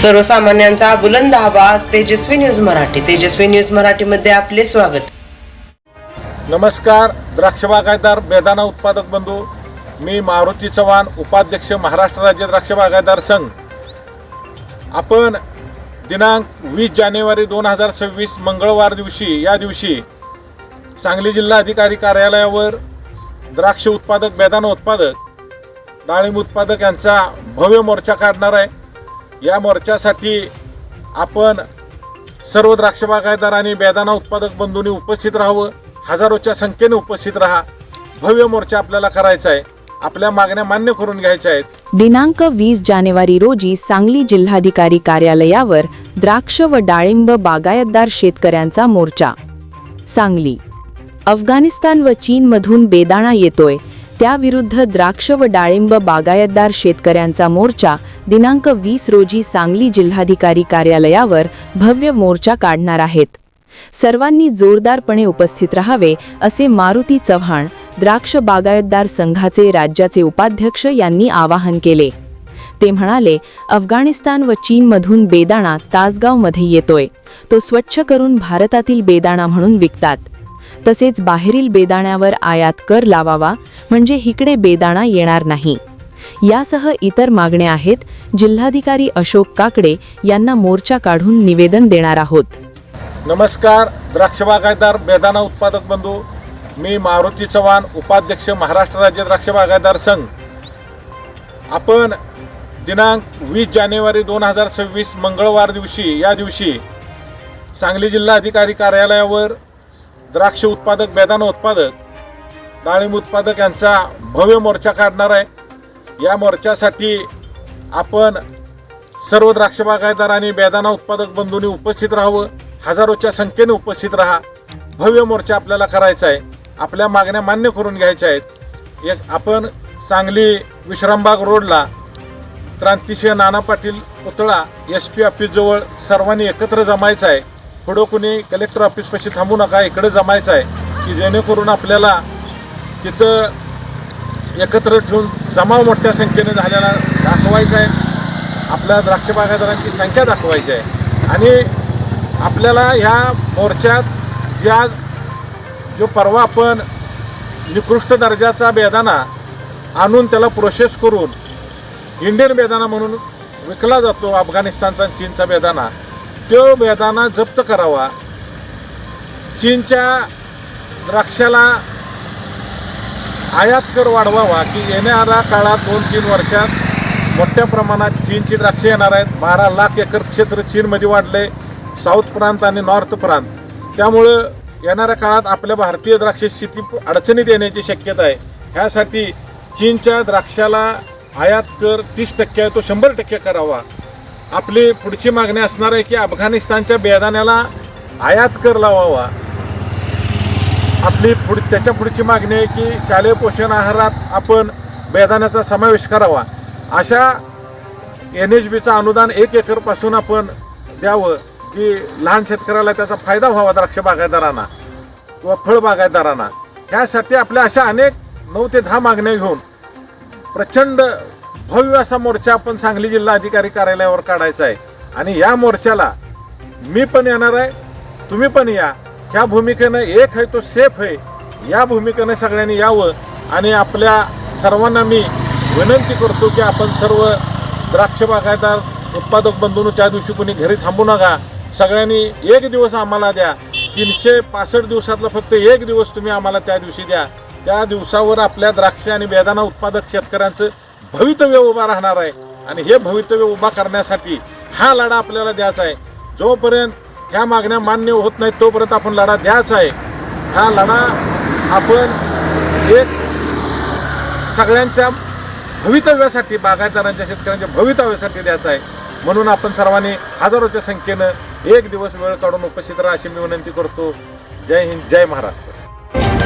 सर्वसामान्यांचा बुलंद आवाज तेजस्वी न्यूज मराठी. तेजस्वी न्यूज मराठीमध्ये आपले स्वागत. नमस्कार द्राक्ष बागायदार बेदाना उत्पादक बंधू मी मारुती चव्हाण उपाध्यक्ष महाराष्ट्र राज्य द्राक्ष बागायदार संघ. आपण दिनांक वीस जानेवारी दोन हजार सव्वीस मंगळवार दिवशी या दिवशी सांगली जिल्हा अधिकारी कार्यालयावर द्राक्ष उत्पादक बेदाना उत्पादक डाळिंब उत्पादक यांचा भव्य मोर्चा काढणार आहे. या मोर्चासाठी आपण सर्व द्राक्ष बागायतदार आणि बेदाणा उत्पादक बंधूंनी उपस्थित राहावं हजारोच्या संख्येने उपस्थित राहा. भव्य मोर्चा आपल्याला करायचा आहे. आपल्या मागण्या मान्य करून घ्यायच्या आहेत. दिनांक वीस जानेवारी रोजी सांगली जिल्हाधिकारी कार्यालयावर द्राक्ष व डाळिंब बागायतदार शेतकऱ्यांचा मोर्चा. सांगली. अफगाणिस्तान व चीनमधून बेदाणा येतोय. त्याविरुद्ध द्राक्ष व डाळिंब बागायतदार शेतकऱ्यांचा मोर्चा दिनांक वीस रोजी सांगली जिल्हाधिकारी कार्यालयावर भव्य मोर्चा काढणार आहेत. सर्वांनी जोरदारपणे उपस्थित राहावे असे मारुती चव्हाण द्राक्ष बागायतदार संघाचे राज्याचे उपाध्यक्ष यांनी आवाहन केले. ते म्हणाले अफगाणिस्तान व चीनमधून बेदाणा तासगावमध्ये येतोय. तो स्वच्छ करून भारतातील बेदाणा म्हणून विकतात. तसेच बाहेरील बेदाण्यावर आयात कर लावावा म्हणजे हिकडे बेदाणा येणार नाही. यासह इतर मागण्या आहेत जिल्हाधिकारी अशोक काकडे यांना मोर्चा काढून निवेदन देणार आहोत. नमस्कार द्राक्ष बागायतदार बेदाणा उत्पादक बंधू मी मारुती चव्हाण उपाध्यक्ष महाराष्ट्र राज्य द्राक्ष बागायतदार संघ. आपण दिनांक वीस जानेवारी दोन हजार सव्वीस मंगळवार दिवशी या दिवशी सांगली जिल्हा अधिकारी कार्यालयावर द्राक्ष उत्पादक बेदाणा उत्पादक डाळिंब उत्पादक यांचा भव्य मोर्चा काढणार आहे. या मोर्चासाठी आपण सर्व द्राक्ष बागायतदार आणि बेदाणा उत्पादक बंधूंनी उपस्थित राहावं हजारोच्या संख्येने उपस्थित राहा. भव्य मोर्चा आपल्याला करायचा आहे. आपल्या मागण्या मान्य करून घ्यायच्या आहेत. एक आपण सांगली विश्रामबाग रोडला क्रांतिसिंह नाना पाटील पुतळा एस पी ऑफिसजवळ सर्वांनी एकत्र जमायचं आहे. पुढं कुणी कलेक्टर ऑफिसपाशी थांबू नका इकडे जमायचं आहे की जेणेकरून आपल्याला तिथं एकत्र ठेवून जमाव मोठ्या संख्येने झालेला दाखवायचा आहे. आपल्या द्राक्ष बागायतदारांची संख्या दाखवायची आहे. आणि आपल्याला ह्या मोर्चात ज्या जो परवा आपण निकृष्ट दर्जाचा बेदाना आणून त्याला प्रोसेस करून इंडियन बेदाना म्हणून विकला जातो अफगाणिस्तानचा चीनचा बेदाना तो मैदाना जप्त करावा. चीनच्या द्राक्षाला आयात कर वाढवावा की येणाऱ्या काळात दोन तीन वर्षात मोठ्या प्रमाणात चीनची द्राक्षे येणार आहेत. बारा लाख एकर क्षेत्र चीनमध्ये वाढले साऊथ प्रांत आणि नॉर्थ प्रांत. त्यामुळं येणाऱ्या काळात आपल्या भारतीय द्राक्ष स्थिती अडचणीत येण्याची शक्यता आहे. ह्यासाठी चीनच्या द्राक्षाला आयात कर तीस टक्के आहे तो शंभर टक्के करावा. आपली पुढची मागणी असणार आहे की अफगाणिस्तानच्या बेदाण्याला आयात कर लावावा. आपली पुढ त्याच्या पुढची मागणी आहे की शालेय पोषण आहारात आपण बेदाण्याचा समावेश करावा. अशा एन एच बीचं अनुदान एक एकरपासून आपण द्यावं की लहान शेतकऱ्याला त्याचा फायदा व्हावा द्राक्ष बागायतदारांना किंवा फळ बागायतदारांना. ह्यासाठी आपल्या अशा अनेक नऊ ते दहा मागण्या घेऊन प्रचंड भव्य असा मोर्चा आपण सांगली जिल्हा अधिकारी कार्यालयावर काढायचा आहे. आणि या मोर्चाला मी पण येणार आहे तुम्ही पण या. ह्या भूमिकेनं एक आहे तो सेफ आहे. या भूमिकेनं सगळ्यांनी यावं. आणि आपल्या सर्वांना मी विनंती करतो की आपण सर्व द्राक्ष बागायदार उत्पादक बंधून त्या दिवशी कोणी घरी थांबू नका. सगळ्यांनी एक दिवस आम्हाला द्या. तीनशे पासष्ट दिवसातला फक्त एक दिवस तुम्ही आम्हाला त्या दिवशी द्या. त्या दिवसावर आपल्या द्राक्ष आणि बेदाना उत्पादक शेतकऱ्यांचं भवितव्य उभा राहणार आहे. आणि हे भवितव्य उभा करण्यासाठी हा लढा आपल्याला द्यायचा आहे. जोपर्यंत ह्या मागण्या मान्य होत नाहीत तोपर्यंत आपण लढा द्यायचा आहे. हा लढा आपण एक सगळ्यांच्या भवितव्यासाठी बागायतदारांच्या शेतकऱ्यांच्या भवितव्यासाठी द्यायचा आहे. म्हणून आपण सर्वांनी हजारोच्या संख्येनं एक दिवस वेळ काढून उपस्थित राहा अशी मी विनंती करतो. जय हिंद जय महाराष्ट्र.